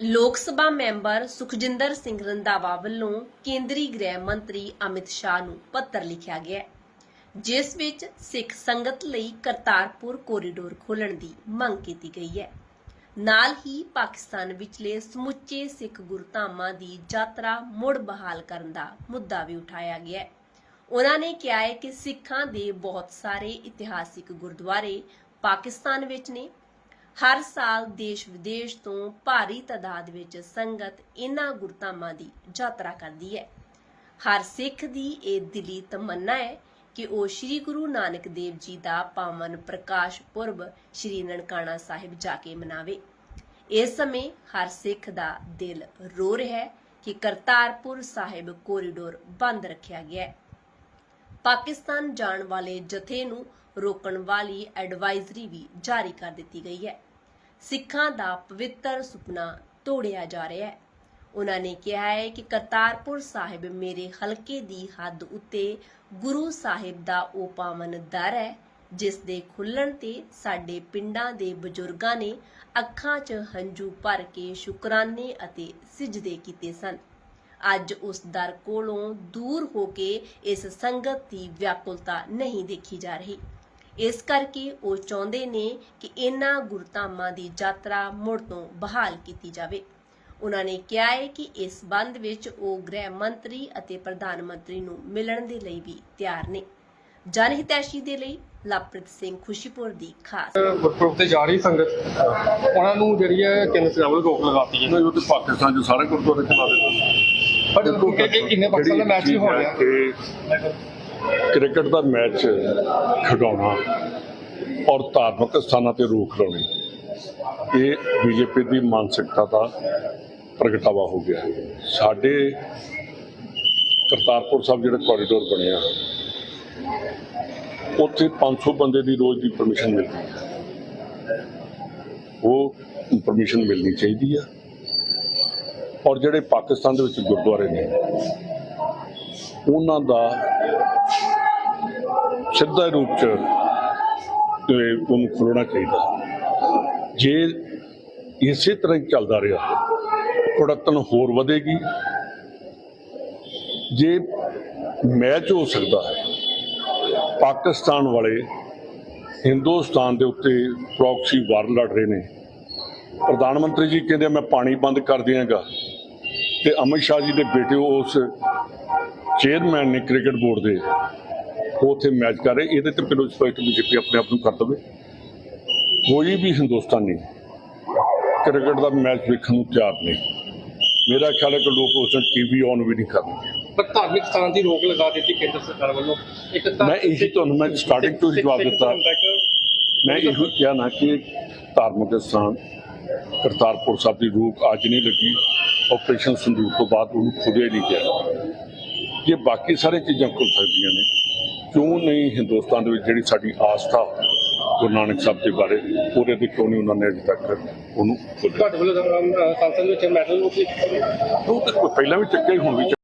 ਲੋਕ ਸਭਾ ਮੈਂਬਰ ਸੁਖਜਿੰਦਰ ਸਿੰਘ ਰੰਧਾਵਾ ਵੱਲੋਂ ਕੇਂਦਰੀ ਗ੍ਰਹਿ ਮੰਤਰੀ ਅਮਿਤ ਸ਼ਾਹ ਨੂੰ ਪੱਤਰ ਲਿਖਿਆ ਗਿਆ ਹੈ, ਜਿਸ ਵਿੱਚ ਸਿੱਖ ਸੰਗਤ ਲਈ ਕਰਤਾਰਪੁਰ ਕੋਰੀਡੋਰ ਖੋਲ੍ਹਣ ਦੀ ਮੰਗ ਕੀਤੀ ਗਈ ਹੈ। ਨਾਲ ਹੀ ਪਾਕਿਸਤਾਨ ਵਿਚਲੇ ਸਮੁੱਚੇ ਸਿੱਖ ਗੁਰਧਾਮਾਂ ਦੀ ਯਾਤਰਾ ਮੁੜ ਬਹਾਲ ਕਰਨ ਦਾ ਮੁੱਦਾ ਵੀ ਉਠਾਇਆ ਗਿਆ ਹੈ। ਉਹਨਾਂ ਨੇ ਕਿਹਾ ਹੈ ਕਿ ਸਿੱਖਾਂ ਦੇ ਬਹੁਤ ਸਾਰੇ ਇਤਿਹਾਸਿਕ ਗੁਰਦੁਆਰੇ ਪਾਕਿਸਤਾਨ ਵਿੱਚ ਨੇ ਹਰ ਸਾਲ ਦੇਸ਼ ਵਿਦੇਸ਼ ਤੋਂ ਭਾਰੀ ਤਾਦਾਦ ਵਿੱਚ ਸੰਗਤ ਇਨ੍ਹਾਂ ਗੁਰਧਾਮਾਂ ਦੀ ਯਾਤਰਾ ਕਰਦੀ ਹੈ। ਹਰ ਸਿੱਖ ਦੀ ਇਹ ਦਿਲੀ ਤਮੰਨਾ ਹੈ ਕਿ ਉਹ ਸ੍ਰੀ ਗੁਰੂ ਨਾਨਕ ਦੇਵ ਜੀ ਦਾ ਪਾਵਨ ਪ੍ਰਕਾਸ਼ ਪੁਰਬ ਸ੍ਰੀ ਨਨਕਾਣਾ ਸਾਹਿਬ ਜਾ ਕੇ ਮਨਾਵੇ। ਇਸ ਸਮੇਂ ਹਰ ਸਿੱਖ ਦਾ ਦਿਲ ਰੋ ਰਿਹਾ ਹੈ ਕਿ ਕਰਤਾਰਪੁਰ ਸਾਹਿਬ ਕੋਰੀਡੋਰ ਬੰਦ ਰੱਖਿਆ ਗਿਆ ਹੈ। ਪਾਕਿਸਤਾਨ ਜਾਣ ਵਾਲੇ ਜਥੇ ਨੂੰ ਰੋਕਣ ਵਾਲੀ ਐਡਵਾਈਜ਼ਰੀ ਵੀ ਜਾਰੀ ਕਰ ਦਿੱਤੀ ਗਈ ਹੈ। ਸਿੱਖਾਂ ਦਾ ਪਵਿੱਤਰ ਸੁਪਨਾ ਤੋੜਿਆ ਜਾ ਰਿਹਾ ਹੈ। ਉਹਨਾਂ ਨੇ ਕਿਹਾ ਹੈ ਕਿ ਕਰਤਾਰਪੁਰ ਸਾਹਿਬ ਮੇਰੇ ਹਲਕੇ ਦੀ ਹੱਦ ਉੱਤੇ ਗੁਰੂ ਸਾਹਿਬ ਦਾ ਉਹ ਪਾਵਨ ਦਰ ਹੈ, ਜਿਸ ਦੇ ਖੁੱਲਣ ਤੇ ਸਾਡੇ ਪਿੰਡਾਂ ਦੇ ਬਜ਼ੁਰਗਾਂ ਨੇ ਅੱਖਾਂ 'ਚ ਹੰਝੂ ਭਰ ਕੇ ਸ਼ੁਕਰਾਨੇ ਅਤੇ ਸਿਜਦੇ ਕੀਤੇ ਸਨ। ਅੱਜ ਉਸ ਦਰ ਕੋਲੋਂ ਦੂਰ ਹੋ ਕੇ ਇਸ ਸੰਗਤ ਦੀ ਵਿਆਕੁਲਤਾ ਨਹੀਂ ਦੇਖੀ ਜਾ ਰਹੀ। ਇਸ ਕਰਕੇ ਉਹ ਚਾਹੁੰਦੇ ਨੇ ਕਿ ਇਹਨਾਂ ਗੁਰਧਾਮਾਂ ਦੀ ਯਾਤਰਾ ਮੁੜ ਤੋਂ ਬਹਾਲ ਕੀਤੀ ਜਾਵੇ। ਉਹਨਾਂ ਨੇ ਕਿਹਾ ਹੈ ਕਿ ਇਸ ਸੰਬੰਧ ਵਿੱਚ ਉਹ ਗ੍ਰਹਿ ਮੰਤਰੀ ਅਤੇ ਪ੍ਰਧਾਨ ਮੰਤਰੀ ਨੂੰ ਮਿਲਣ ਦੇ ਲਈ ਵੀ ਤਿਆਰ ਨੇ। ਜਨਹਿਤੈਸ਼ੀ ਦੇ ਲਈ ਲਵਪ੍ਰੀਤ ਸਿੰਘ ਖੁਸ਼ੀਪੁਰ ਦੀ ਖਾਸ ਗੁਰਪੁਰਬ ਤੇ ਜਾ ਰਹੀ ਸੰਗਤ ਉਹਨਾਂ ਨੂੰ ਜਿਹੜੀ ਹੈ ਕੇਂਦਰ ਸਰਕਾਰ ਵੱਲੋਂ ਰੋਕ ਲਗਾਤੀ ਹੈ। ਉਹ ਤੇ ਪਾਕਿਸਤਾਨ ਚ ਸਾਰੇ ਗੁਰਦੁਆਰੇ ਚਲਾ ਦਿੱਤੇ ਪਰ ਕਿਉਂਕਿ ਕਿ ਇੰਨੇ ਪਾਕਿਸਤਾਨ ਦਾ ਮੈਚ ਵੀ ਹੋ ਰਿਹਾ। ਕਿ ਕ੍ਰਿਕਟ ਦਾ ਮੈਚ ਖਿਡਾਉਣਾ ਔਰ ਧਾਰਮਿਕ ਸਥਾਨਾਂ ਤੇ ਰੋਕ ਲਾਉਣੀ, ਇਹ ਬੀਜੇਪੀ ਦੀ ਮਾਨਸਿਕਤਾ ਦਾ ਪ੍ਰਗਟਾਵਾ ਹੋ ਗਿਆ। ਸਾਡੇ ਕਰਤਾਰਪੁਰ ਸਾਹਿਬ ਜਿਹੜਾ ਕੋਰੀਡੋਰ ਬਣਿਆ ਉੱਥੇ 500 ਬੰਦੇ ਦੀ ਰੋਜ਼ ਦੀ ਪਰਮਿਸ਼ਨ ਮਿਲਦੀ ਹੈ। ਉਹ ਪਰਮਿਸ਼ਨ ਮਿਲਣੀ ਚਾਹੀਦੀ ਆ। ਔਰ ਜਿਹੜੇ ਪਾਕਿਸਤਾਨ ਦੇ ਵਿੱਚ ਗੁਰਦੁਆਰੇ ਨੇ, ਉਹਨਾਂ ਦਾ ਸਿੱਧਾ ਰੂਪ ਚ ਉਹਨੂੰ ਖੋਲਣਾ ਚਾਹੀਦਾ। ਜੇ ਇਸੇ ਤਰ੍ਹਾਂ ਹੀ ਚੱਲਦਾ ਰਿਹਾ ਕੁੜਤਨ ਹੋਰ ਵਧੇਗੀ। ਜੇ ਮੈਚ ਹੋ ਸਕਦਾ ਹੈ, ਪਾਕਿਸਤਾਨ ਵਾਲੇ ਹਿੰਦੁਸਤਾਨ ਦੇ ਉੱਤੇ ਪ੍ਰੌਕਸੀ ਵਾਰ ਲੜ ਰਹੇ ਨੇ। ਪ੍ਰਧਾਨ ਮੰਤਰੀ ਜੀ ਕਹਿੰਦੇ ਮੈਂ ਪਾਣੀ ਬੰਦ ਕਰ ਦਿਆਂਗਾ। ਤੇ ਅਮਿਤ ਸ਼ਾਹ ਜੀ ਦੇ ਬੇਟੇ ਉਸ ਚੇਅਰਮੈਨ ਨੇ ਕ੍ਰਿਕਟ ਬੋਰਡ ਦੇ ਉਹ ਉੱਥੇ ਮੈਚ ਕਰ ਰਹੇ ਇਹਦੇ ਤੇ ਪਹਿਲਾਂ ਸਪਸ਼ਟ ਬੀਜੇਪੀ ਆਪਣੇ ਆਪ ਨੂੰ ਕਰ ਦਵੇ। ਕੋਈ ਵੀ ਹਿੰਦੁਸਤਾਨੀ ਕ੍ਰਿਕਟ ਦਾ ਮੈਚ ਵੇਖਣ ਨੂੰ ਤਿਆਰ ਨਹੀਂ। ਮੇਰਾ ਖਿਆਲ ਹੈ ਕਿ ਲੋਕ ਉਸ ਨੂੰ ਟੀਵੀ ਔਨ ਵੀ ਨਹੀਂ ਕਰਨਗੇ। ਪਰ ਧਾਰਮਿਕ ਸਥਾਨ ਦੀ ਰੋਕ ਲਗਾ ਦਿੱਤੀ ਕੇਂਦਰ ਸਰਕਾਰ ਵੱਲੋਂ। ਇੱਕ ਤਾਂ ਮੈਂ ਇਹੀ ਤੁਹਾਨੂੰ ਮੈਂ starting ਤੋਂ ਹੀ ਜਵਾਬ ਦਿੱਤਾ। ਮੈਂ ਇਹੋ ਕਿਹਾ ਨਾ ਕਿ ਧਾਰਮਿਕ ਸਥਾਨ ਕਰਤਾਰਪੁਰ ਸਾਹਿਬ ਦੀ ਰੂਪ ਅੱਜ ਨਹੀਂ ਲੱਗੀ। ਆਪਰੇਸ਼ਨ ਸੰਦੂਕ ਤੋਂ ਬਾਅਦ ਉਹਨੂੰ ਖੁਦੇ ਨਹੀਂ ਗਿਆ ਇਹ ਬਾਕੀ ਸਾਰੇ ਚੀਜ਼ਾਂ ਖੁੱਲ ਸਕਦੀਆਂ ਨੇ ਕਿਉਂ ਨਹੀਂ ਹਿੰਦੁਸਤਾਨ ਦੇ ਵਿੱਚ ਜਿਹੜੀ ਸਾਡੀ ਆਸਥਾ ਗੁਰੂ ਨਾਨਕ ਸਾਹਿਬ ਦੇ ਬਾਰੇ ਉਹਦੇ ਤੇ ਕਿਉਂ ਨਹੀਂ ਉਹਨਾਂ ਨੇ ਅਜੇ ਤੱਕ ਉਹਨੂੰ ਖੋਲ੍ਹਿਆ? ਤੁਹਾਡੇ ਵੱਲੋਂ ਸੰਸਦ ਵਿੱਚ ਮੈਟਲ ਨੂੰ ਉਹ ਤਾਂ ਪਹਿਲਾਂ ਵੀ ਚੱਕਿਆ ਹੀ ਹੁਣ ਵੀ